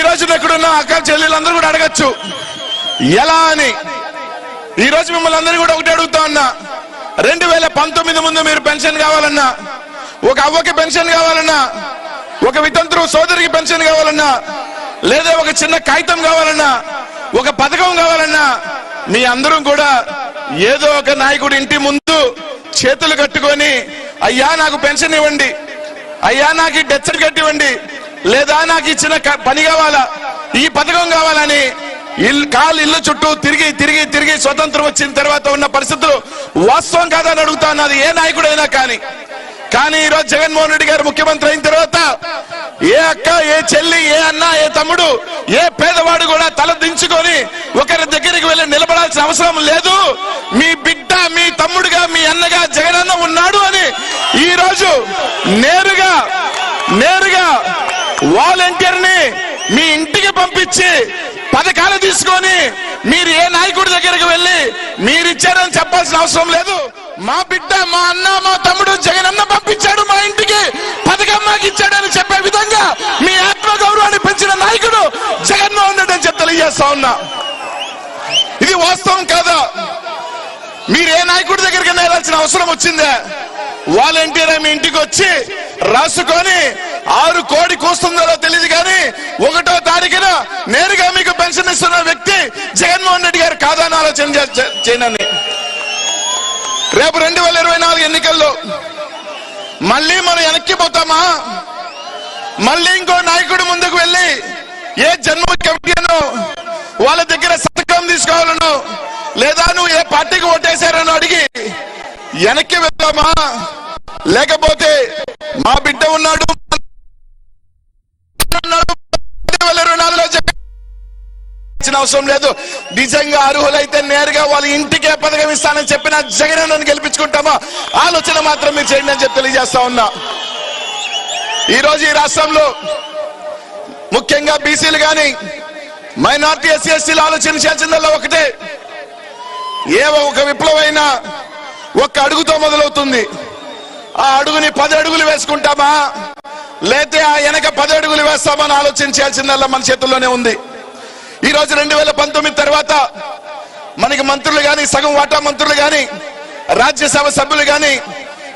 ఈ రోజు ఇక్కడున్న అక్క చెల్లెలందరూ కూడా అడగచ్చు. ఎలా అని. ఈ రోజు మిమ్మల్ని అందరూ కూడా ఒకటి అడుగుతా ఉన్నా. రెండు వేల పంతొమ్మిది ముందు మీరు పెన్షన్ కావాలన్నా ఒక అవ్వకి పెన్షన్ కావాలన్నా ఒక వితంతుడు సోదరికి పెన్షన్ కావాలన్నా లేదా ఒక చిన్న కాగితం కావాలన్నా ఒక పథకం కావాలన్నా మీ అందరూ కూడా ఏదో ఒక నాయకుడి ఇంటి ముందు చేతులు కట్టుకొని అయ్యా నాకు పెన్షన్ ఇవ్వండి. అయ్యా నాకు డెత్ సర్టిఫికెట్ ఇవ్వండి. లేదా నాకు ఇచ్చిన పని కావాలా? ఈ పథకం కావాలని ఇల్లు కాలు ఇల్లు చుట్టూ తిరిగి తిరిగి తిరిగి స్వతంత్రం వచ్చిన తర్వాత ఉన్న పరిస్థితులు వాస్తవం కాదని అడుగుతా ఉన్నది ఏ నాయకుడైనా కానీ. కానీ ఈరోజు జగన్మోహన్ రెడ్డి గారు ముఖ్యమంత్రి అయిన తర్వాత ఏ అక్క ఏ చెల్లి ఏ అన్న ఏ తమ్ముడు ఏ పేదవాడు కూడా తల దించుకొని ఒకరి దగ్గరికి వెళ్ళి నిలబడాల్సిన అవసరం లేదు. మీ బిడ్డ మీ తమ్ముడుగా మీ అన్నగా జగనన్న ఉన్నాడు అని ఈ రోజు నేరుగా నేరుగా వాలంటీర్ని మీ ఇంటికి పంపించి పథకాలు తీసుకొని మీరు ఏ నాయకుడి దగ్గరికి వెళ్ళి మీరు ఇచ్చారని చెప్పాల్సిన అవసరం లేదు. మా బిడ్డ మా అన్న మా తమ్ముడు జగన్ అన్న పంపించాడు మా ఇంటికి. పథకం మాకు ఇచ్చాడని చెప్పే విధంగా మీ ఆత్మ గౌరవాన్ని పెంచిన నాయకుడు జగన్మోహన్ రెడ్డి అని చెప్పి తెలియజేస్తా ఉన్నా. ఇది వాస్తవం కాదా? మీరు ఏ నాయకుడి దగ్గరికి వెళ్ళాల్సిన అవసరం వచ్చిందే? వాలంటీర్ మీ ఇంటికి వచ్చి రాసుకొని ఆరు కోడి కూస్తుందో తెలియదు కానీ ఒకటో తారీఖున నేరుగా మీకు పెన్షన్ ఇస్తున్న వ్యక్తి జగన్మోహన్ రెడ్డి గారు కాదని ఆలోచన చేయనని రేపు రెండు వేల ఇరవై నాలుగు ఎన్నికల్లో మళ్ళీ మనం వెనక్కి పోతామా? మళ్ళీ ఇంకో నాయకుడు ముందుకు వెళ్ళి ఏ జన్మ కమిటీనో వాళ్ళ దగ్గర సంతకం తీసుకోవాలనో లేదా నువ్వు ఏ పార్టీకి ఓటేశారనో అడిగి వెనక్కి వెళ్దామా? లేకపోతే మా బిడ్డ ఉన్నాడు అవసరం లేదు. నిజంగా అర్హులైతే నేరుగా వాళ్ళ ఇంటికే పథకం ఇస్తానని చెప్పిన జగన్ నన్ను గెలిపించుకుంటామా? ఆలోచన మాత్రం మీరు చేయండి అని చెప్పి తెలియజేస్తా ఉన్నా. ఈ రోజు ఈ రాష్ట్రంలో ముఖ్యంగా బీసీలు కానీ మైనార్టీ ఎస్సీ ఎస్సీలు ఆలోచన చేయాల్సిందల్లా ఒకటే. ఏ ఒక విప్లవైనా ఒక్క అడుగుతో మొదలవుతుంది. ఆ అడుగుని పది అడుగులు వేసుకుంటామా? లేతే ఆ వెనక పది అడుగులు వేస్తామని అని ఆలోచన చేయాల్సిందల్లా మన చేతుల్లోనే ఉంది. ఈ రోజు రెండు వేల పంతొమ్మిది తర్వాత మనకి మంత్రులు గాని సగం వాటా మంత్రులు గాని రాజ్యసభ సభ్యులు గాని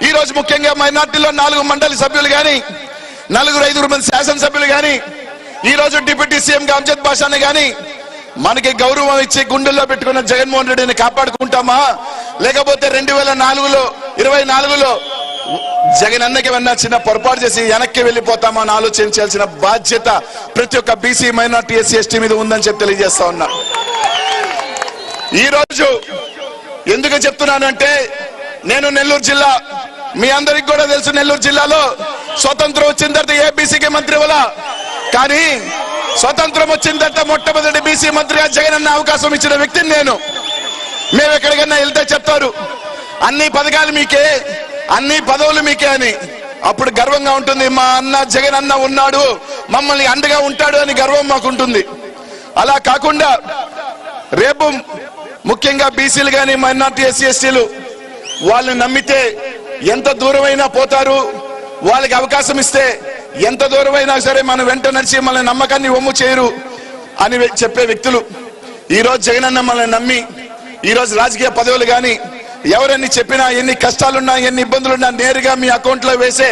ఈ రోజు ముఖ్యంగా మైనార్టీలో నాలుగు మండలి సభ్యులు గాని నలుగురు ఐదుగురు మంది శాసనసభ్యులు గాని ఈ రోజు డిప్యూటీ సీఎం అంజద్ బాషాని గాని మనకి గౌరవం ఇచ్చి గుండెల్లో పెట్టుకున్న జగన్మోహన్ రెడ్డిని కాపాడుకుంటామా? లేకపోతే రెండు వేల నాలుగులో ఇరవై నాలుగులో జగన్ అన్నకి ఏమన్నా చిన్న పొరపాటు చేసి వెనక్కి వెళ్ళిపోతామా అని ఆలోచించాల్సిన బాధ్యత ప్రతి ఒక్క బీసీ మైనార్టీ ఎస్సీ ఎస్టీ మీద ఉందని చెప్పి తెలియజేస్తా ఉన్నా. ఈ రోజు ఎందుకు చెప్తున్నానంటే నేను నెల్లూరు జిల్లా మీ అందరికి కూడా తెలుసు నెల్లూరు జిల్లాలో స్వతంత్రం వచ్చిన తర్వాత ఏబీసీకి మంత్రి వల్ల కానీ స్వతంత్రం వచ్చిన తర్వాత మొట్టమొదటి బీసీ మంత్రిగా జగన్ అన్న అవకాశం ఇచ్చిన వ్యక్తిని నేను. మేము ఎక్కడికన్నా వెళ్తే చెప్తారు అన్ని పథకాలు మీకే అన్ని పదవులు మీకే అని. అప్పుడు గర్వంగా ఉంటుంది మా అన్న జగన్ అన్న ఉన్నాడు మమ్మల్ని అండగా ఉంటాడు అని గర్వం మాకు ఉంటుంది. అలా కాకుండా రేపు ముఖ్యంగా బీసీలు కానీ మైనార్టీ ఎస్సీ ఎస్టీలు వాళ్ళని నమ్మితే ఎంత దూరమైనా పోతారు వాళ్ళకి అవకాశం ఇస్తే ఎంత దూరమైనా సరే మనం వెంట నడిచి మన నమ్మకాన్ని ఒమ్ము చేయరు అని చెప్పే వ్యక్తులు. ఈరోజు జగనన్న మనల్ని నమ్మి ఈరోజు రాజకీయ పదవులు కానీ ఎవరెన్ని చెప్పినా ఎన్ని కష్టాలున్నా ఎన్ని ఇబ్బందులున్నా నేరుగా మీ అకౌంట్లో వేసే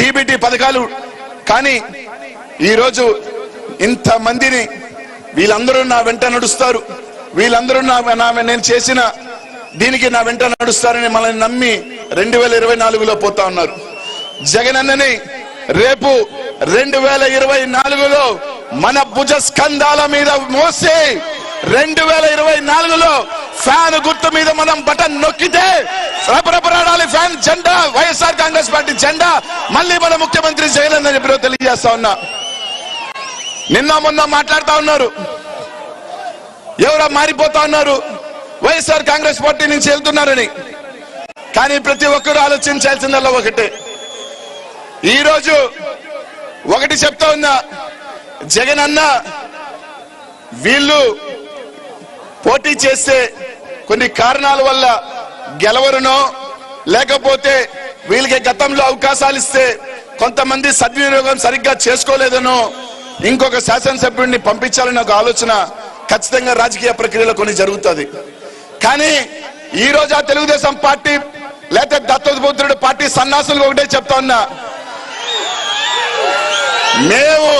డీబీటీ పథకాలు. కానీ ఈరోజు ఇంతమందిని ఇంత మందిని వీళ్ళందరూ నా వెంట నడుస్తారు. వీళ్ళందరూ నా నా నేను చేసిన దీనికి నా వెంట నడుస్తారని మనల్ని నమ్మి రెండు వేల ఇరవై నాలుగులో పోతా ఉన్నారు. జగనన్నని రేపు రెండు వేల ఇరవై నాలుగులో మన భుజ స్కంధాల మీద మోసి రెండు వేల ఇరవై నాలుగులో ఫ్యాన్ గుర్తు మీద మనం బటన్ నొక్కితే రపరపరాడాలి ఫ్యాన్ జెండా వైఎస్ఆర్ కాంగ్రెస్ పార్టీ జెండా మళ్ళీ మన ముఖ్యమంత్రి జగన్ అని చెప్పి తెలియజేస్తా ఉన్నా. నిన్న మొన్న మాట్లాడుతా ఉన్నారు. ఎవరో మారిపోతా ఉన్నారు. వైఎస్ఆర్ కాంగ్రెస్ పార్టీ నుంచి వెళ్తున్నారని. కానీ ప్రతి ఒక్కరూ ఆలోచించాల్సిందల్లా ఒకటే. ఈరోజు ఒకటి చెప్తా ఉన్నా. జగన్ అన్న వీళ్ళు పోటీ చేస్తే కొన్ని కారణాల వల్ల గెలవరునో లేకపోతే వీళ్ళకి గతంలో అవకాశాలు ఇస్తే కొంతమంది సద్వినియోగం సరిగ్గా చేసుకోలేదనో ఇంకొక శాసనసభ్యుడిని పంపించాలని ఒక ఆలోచన ఖచ్చితంగా రాజకీయ ప్రక్రియలో కొన్ని జరుగుతుంది. కానీ ఈ రోజు ఆ తెలుగుదేశం పార్టీ లేకపోతే దత్తపుత్రుడు పార్టీ సన్నాసులు ఒకటే చెప్తా ఉన్నా. మేము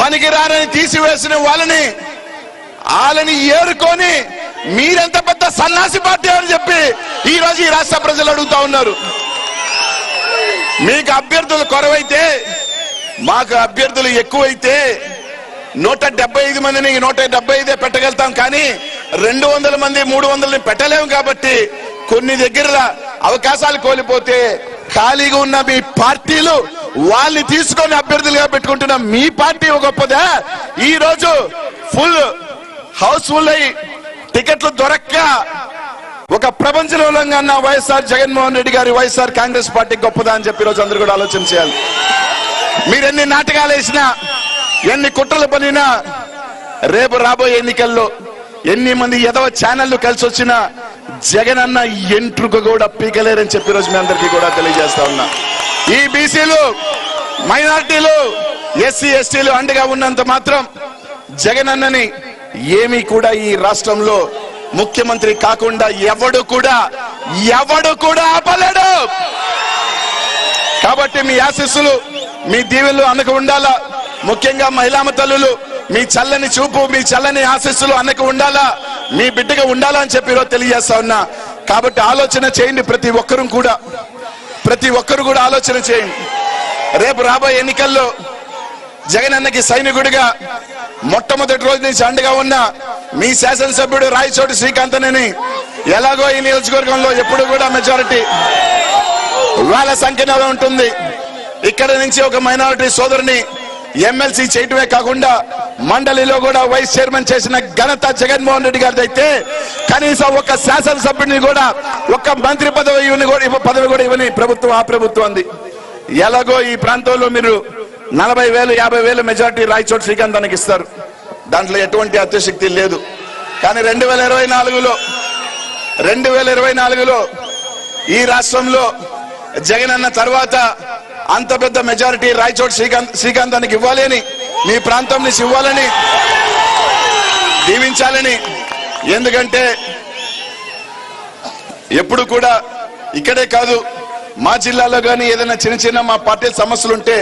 పనికిరానని తీసివేసిన వాళ్ళని వాళ్ళని ఏరుకొని మీరెంత పెద్ద సన్నాసి పార్టీ అని చెప్పి ఈ రోజు ఈ రాష్ట్ర ప్రజలు అడుగుతా ఉన్నారు. మీకు అభ్యర్థులు కొరవైతే మాకు అభ్యర్థులు ఎక్కువైతే నూట డెబ్బై ఐదు మందిని నూట డెబ్బై ఐదే పెట్టగలుగుతాం కానీ రెండు వందల మంది మూడు వందలని పెట్టలేము కాబట్టి కొన్ని దగ్గర అవకాశాలు కోల్పోతే ఖాళీగా ఉన్న మీ పార్టీలు వాళ్ళని తీసుకొని అభ్యర్థులుగా పెట్టుకుంటున్న మీ పార్టీ గొప్పదా. ఈ రోజు ఫుల్ హౌస్ఫుల్ అయి టికెట్లు దొరక్క ఒక ప్రపంచంలో ఉన్న వైఎస్ఆర్ జగన్మోహన్ రెడ్డి గారి వైఎస్ఆర్ కాంగ్రెస్ పార్టీ గొప్పదా అని చెప్పి రోజు అందరూ కూడా ఆలోచన చేయాలి. మీరు ఎన్ని నాటకాలు వేసినా ఎన్ని కుట్రలు పనినా రేపు రాబోయే ఎన్నికల్లో ఎన్ని మంది ఎదవ ఛానళ్ళు కలిసి వచ్చినా జగన్ అన్న ఎంట్రుక కూడా పీకలేరని చెప్పి రోజు మీ అందరికీ కూడా తెలియజేస్తా ఉన్నా. ఈ బీసీలు మైనార్టీలు ఎస్సీ ఎస్టీలు అండగా ఉన్నంత మాత్రం జగన్ అన్నని ఏమీ కూడా ఈ రాష్ట్రంలో ముఖ్యమంత్రి కాకుండా ఎవడు కూడా ఎవడు కూడా ఆపలేడు. కాబట్టి మీ ఆశీస్సులు మీ దీవెలు అనకు ఉండాలా? ముఖ్యంగా మహిళామ తల్లులు మీ చల్లని చూపు మీ చల్లని ఆశీస్సులు అన్నకు ఉండాలా? మీ బిడ్డగా ఉండాలా అని చెప్పి ఈరోజు తెలియజేస్తా ఉన్నా. కాబట్టి ఆలోచన చేయండి ప్రతి ఒక్కరూ కూడా. ప్రతి ఒక్కరు కూడా ఆలోచన చేయండి. రేపు రాబోయే ఎన్నికల్లో జగన్ అన్నకి సైనికుడిగా మొట్టమొదటి రోజు నుంచి అండగా ఉన్న మీ శాసనసభ్యుడు రాయచోటి శ్రీకాంతనేని ఎలాగో ఈ నియోజకవర్గంలో ఎప్పుడు కూడా మెజారిటీ వేల సంఖ్యలో ఉంటుంది. ఇక్కడ నుంచి ఒక మైనారిటీ సోదరుని ఎమ్మెల్సీ చేయటమే కాకుండా మండలిలో కూడా వైస్ చైర్మన్ చేసిన ఘనత జగన్మోహన్ రెడ్డి గారిది అయితే కనీసం ఒక శాసనసభ్యుడిని కూడా ఒక మంత్రి పదవి కూడా ఇవ్వ- పదవి కూడా ఇవ్వని ప్రభుత్వం ఆ ప్రభుత్వం అంది. ఎలాగో ఈ ప్రాంతంలో మీరు నలభై వేలు యాభై వేలు మెజారిటీ రాయచోటి శ్రీకాంతానికి ఇస్తారు. దాంట్లో ఎటువంటి అత్యశక్తి లేదు. కానీ రెండు వేల ఇరవై నాలుగులో రెండు వేల ఇరవై నాలుగులో ఈ రాష్ట్రంలో జగన్ అన్న తర్వాత అంత పెద్ద మెజారిటీ రాయచోటి శ్రీకాంత్ శ్రీకాంతానికి ఇవ్వాలి అని మీ ప్రాంతం నుంచి ఇవ్వాలని దీవించాలని. ఎందుకంటే ఎప్పుడు కూడా ఇక్కడే కాదు మా జిల్లాలో కానీ ఏదైనా చిన్న చిన్న మా పార్టీ సమస్యలు ఉంటే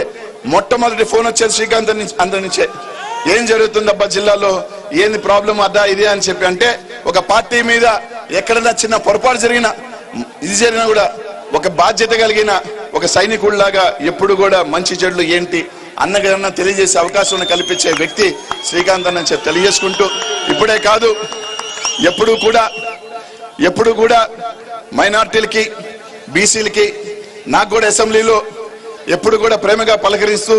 మొట్టమొదటి ఫోన్ వచ్చేది శ్రీకాంత్ అందరి నుంచే. ఏం జరుగుతుందబ్బా జిల్లాలో? ఏంది ప్రాబ్లం అదా ఇది అని చెప్పి అంటే ఒక పార్టీ మీద ఎక్కడైనా చిన్న పొరపాటు జరిగినా ఇది జరిగినా కూడా ఒక బాధ్యత కలిగిన ఒక సైనికుడిలాగా ఎప్పుడు కూడా మంచి చెడులు ఏంటి అన్నగన్నా తెలియజేసే అవకాశం కల్పించే వ్యక్తి శ్రీకాంత్ అన్న చెప్పి తెలియజేసుకుంటూ ఇప్పుడే కాదు ఎప్పుడు కూడా ఎప్పుడు కూడా మైనార్టీలకి బీసీలకి నాకు కూడా అసెంబ్లీలో ఎప్పుడు కూడా ప్రేమగా పలకరిస్తూ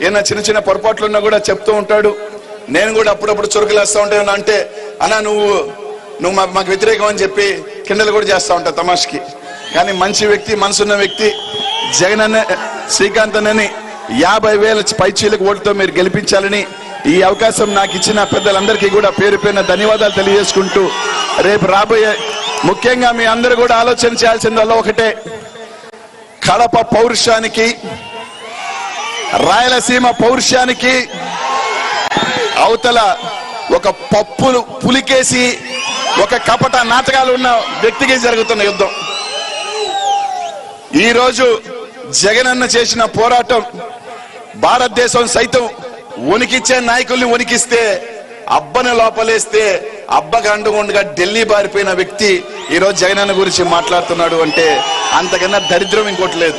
ఏమైనా చిన్న చిన్న పొరపాట్లున్నా కూడా చెప్తూ ఉంటాడు. నేను కూడా అప్పుడప్పుడు చురుకులేస్తూ ఉంటాను అంటే అలా నువ్వు నువ్వు మా- మాకు వ్యతిరేకం అని చెప్పి కిండలు కూడా చేస్తూ ఉంటావు తమాష్కి. కానీ మంచి వ్యక్తి మనసున్న వ్యక్తి జగన్ అన్న శ్రీకాంత్ అన్నని యాభై వేల పైచీలకు ఓటుతో మీరు గెలిపించాలని ఈ అవకాశం నాకు ఇచ్చిన పెద్దలందరికీ కూడా పేరు పేరున ధన్యవాదాలు తెలియజేసుకుంటూ రేపు రాబోయే ముఖ్యంగా మీ అందరూ కూడా ఆలోచన చేయాల్సిందల్లా ఒకటే. కడప పౌరుషానికి రాయలసీమ పౌరుషానికి అవతల ఒక పప్పులు పులికేసి ఒక కపట నాటకాలు ఉన్న వ్యక్తికి జరుగుతున్న యుద్ధం. ఈ రోజు జగనన్న చేసిన పోరాటం భారతదేశం సైతం ఉనికిచ్చే నాయకుల్ని ఉనికిస్తే అబ్బని లోపలేస్తే అబ్బకు అండుగుండగా ఢిల్లీ బారిపోయిన వ్యక్తి ఈరోజు రోజు జగనన్న గురించి మాట్లాడుతున్నాడు అంటే అంతకన్నా దరిద్రం ఇంకోటి లేదు.